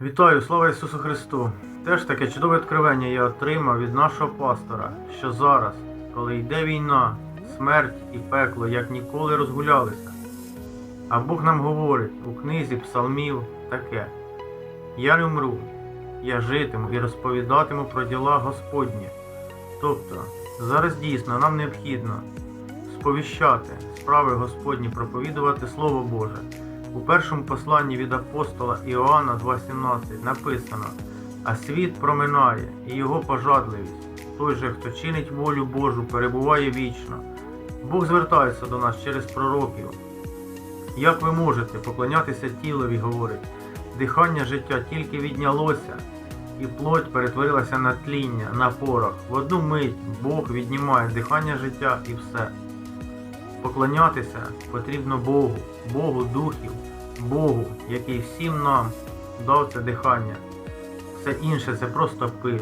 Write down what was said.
Вітаю, слава Ісусу Христу! Теж таке чудове відкривання я отримав від нашого пастора, що зараз, коли йде війна, смерть і пекло як ніколи розгулялися. А Бог нам говорить у книзі псалмів таке: Я не вмру, я житиму і розповідатиму про діла Господні. Тобто, зараз дійсно нам необхідно сповіщати справи Господні, проповідувати Слово Боже. У першому посланні від апостола Іоанна 2.17 написано: А світ проминає, і його пожадливість. Той же, хто чинить волю Божу, перебуває вічно. Бог звертається до нас через пророків. Як ви можете поклонятися тілові, говорить, дихання життя тільки віднялося, і плоть перетворилася на тління, на порох. В одну мить Бог віднімає дихання життя і все. Поклонятися потрібно Богу, Богу духів, Богу, який всім нам дав це дихання. Все інше це просто пиль.